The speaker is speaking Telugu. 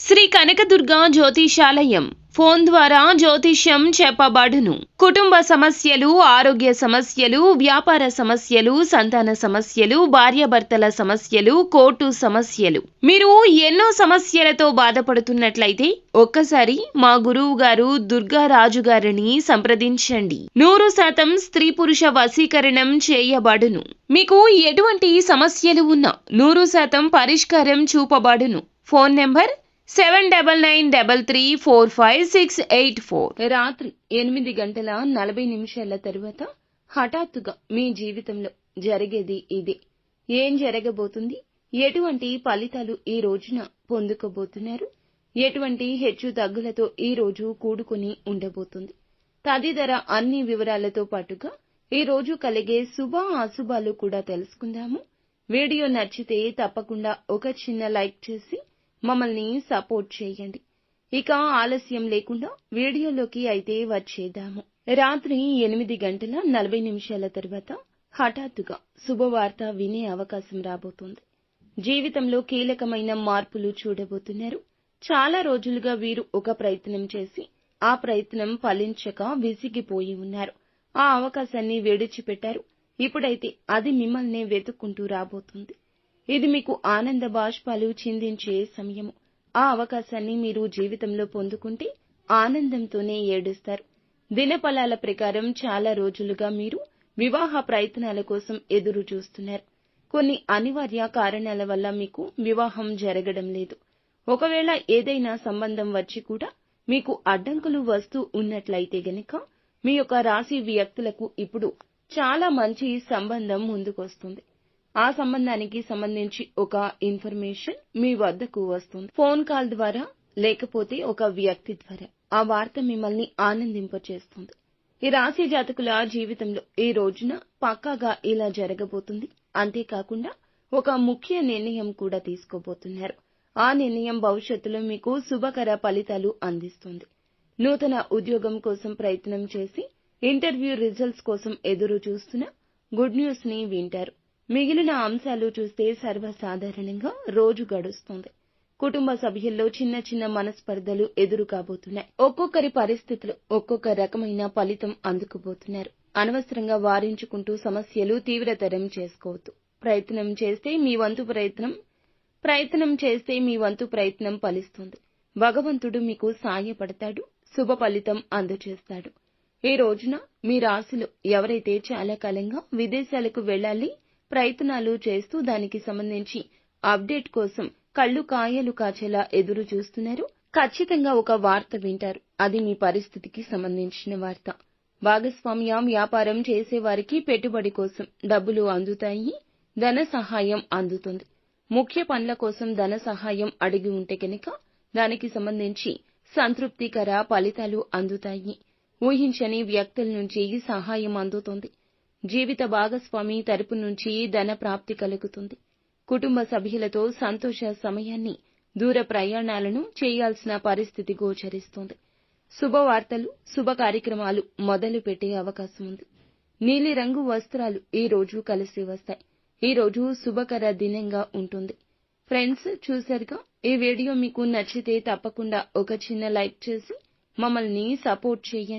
శ్రీ కనకదుర్గ జ్యోతిషాలయం. ఫోన్ ద్వారా జ్యోతిష్యం చెప్పబడును. కుటుంబ సమస్యలు ఆరోగ్య సమస్యలు వ్యాపార సమస్యలు సంతాన సమస్యలు భార్యాభర్తల సమస్యలు కోర్టు సమస్యలు. మీరు ఎన్నో సమస్యలతో బాధపడుతున్నట్లయితే ఒక్కసారి మా గురువు గారు దుర్గారాజు గారిని సంప్రదించండి. నూరు శాతం స్త్రీ పురుష వశీకరణం చేయబడును. మీకు ఎటువంటి సమస్యలు ఉన్నా నూరు శాతం పరిష్కారం చూపబడును. Phone number seven double nine double three four five six eight four. రాత్రి ఎనిమిది గంటల నలభై నిమిషాల తరువాత హఠాత్తుగా మీ జీవితంలో జరిగేది ఇదే. ఏం జరగబోతుంది? ఎటువంటి ఫలితాలు ఈ రోజున పొందుకోబోతున్నారు? ఎటువంటి హెచ్చు తగ్గులతో ఈ రోజు కూడుకుని ఉండబోతుంది? తదితర అన్ని వివరాలతో పాటుగా ఈ రోజు కలిగే శుభ అశుభాలు కూడా తెలుసుకుందాము. వీడియో నచ్చితే తప్పకుండా ఒక చిన్న లైక్ చేసి మమ్మల్ని సపోర్ట్ చేయండి. ఇక ఆలస్యం లేకుండా వీడియోలోకి అయితే వచ్చేద్దాము. రాత్రి ఎనిమిది గంటల నలభై నిమిషాల తర్వాత హఠాత్తుగా శుభవార్త వినే అవకాశం రాబోతోంది. జీవితంలో కీలకమైన మార్పులు చూడబోతున్నారు. చాలా రోజులుగా వీరు ఒక ప్రయత్నం చేసి ఆ ప్రయత్నం ఫలించక విసిగిపోయి ఉన్నారు. ఆ అవకాశాన్ని విడిచిపెట్టారు. ఇప్పుడైతే అది మిమ్మల్ని వెతుక్కుంటూ రాబోతుంది. ఇది మీకు ఆనంద బాష్పాలు చిందించే సమయము. ఆ అవకాశాన్ని మీరు జీవితంలో పొందుకుంటే ఆనందంతోనే ఏడుస్తారు. దినఫలాల ప్రకారం చాలా రోజులుగా మీరు వివాహ ప్రయత్నాల కోసం ఎదురు చూస్తున్నారు. కొన్ని అనివార్య కారణాల వల్ల మీకు వివాహం జరగడం లేదు. ఒకవేళ ఏదైనా సంబంధం వచ్చి కూడా మీకు అడ్డంకులు వస్తూ ఉన్నట్లయితే గనక మీ యొక్క రాశి వ్యక్తులకు ఇప్పుడు చాలా మంచి సంబంధం ముందుకొస్తుంది. ఆ సంబంధానికి సంబంధించి ఒక ఇన్ఫర్మేషన్ మీ వద్దకు వస్తుంది. ఫోన్ కాల్ ద్వారా లేకపోతే ఒక వ్యక్తి ద్వారా. ఆ వార్త మిమ్మల్ని ఆనందింపచేస్తుంది. ఈ రాశి జాతకుల జీవితంలో ఈ రోజున పక్కాగా ఇలా జరగబోతుంది. అంతేకాకుండా ఒక ముఖ్య నిర్ణయం కూడా తీసుకోబోతున్నారు. ఆ నిర్ణయం భవిష్యత్తులో మీకు శుభకర ఫలితాలు అందిస్తుంది. నూతన ఉద్యోగం కోసం ప్రయత్నం చేసి ఇంటర్వ్యూ రిజల్ట్స్ కోసం ఎదురు చూస్తున్న గుడ్ న్యూస్ని వింటారు. మిగిలిన అంశాలు చూస్తే సర్వసాధారణంగా రోజు గడుస్తుంది. కుటుంబ సభ్యుల్లో చిన్న చిన్న మనస్పర్ధలు ఎదురు కాబోతున్నాయి. ఒక్కొక్కరి పరిస్థితులు ఒక్కొక్క రకమైన ఫలితం అందుకుపోతున్నారు. అనవసరంగా వారించుకుంటూ సమస్యలు తీవ్రతరం చేసుకోవద్దు. ప్రయత్నం చేస్తే మీ వంతు ప్రయత్నం ప్రయత్నం చేస్తే మీ వంతు ప్రయత్నం ఫలిస్తుంది. భగవంతుడు మీకు సాయపడతాడు శుభ ఫలితం అందజేస్తాడు. ఈ రోజున మీ రాశిలో ఎవరైతే చాలా కాలంగా విదేశాలకు వెళ్ళాలి ప్రయత్నాలు చేస్తూ దానికి సంబంధించి అప్డేట్ కోసం కళ్ళు కాయలు కాచేలా ఎదురు చూస్తున్నారు. ఖచ్చితంగా ఒక వార్త వింటారు. అది మీ పరిస్థితికి సంబంధించిన వార్త. భాగస్వామ్య వ్యాపారం చేసేవారికి పెట్టుబడి కోసం డబ్బులు అందుతాయి ధన సహాయం అందుతుంది. ముఖ్య పనుల కోసం ధన సహాయం అడిగి ఉంటే కనుక దానికి సంబంధించి సంతృప్తికర ఫలితాలు అందుతాయి. ఊహించని వ్యక్తుల నుంచి సహాయం అందుతుంది. జీవిత భాగస్వామి తరపు నుంచి ధన ప్రాప్తి కలుగుతుంది. కుటుంబ సభ్యులతో సంతోష సమయాన్ని దూర ప్రయాణాలను చేయాల్సిన పరిస్థితి గోచరిస్తుంది. శుభవార్తలు శుభ కార్యక్రమాలు మొదలు పెట్టే అవకాశం ఉంది. నీలిరంగు వస్త్రాలు ఈ రోజు కలిసి వస్తాయి. ఈ రోజు శుభకర దినంగా ఉంటుంది. ఫ్రెండ్స్ చూశారుగా? ఈ వీడియో మీకు నచ్చితే తప్పకుండా ఒక చిన్న లైక్ చేసి మమ్మల్ని సపోర్ట్ చేయండి.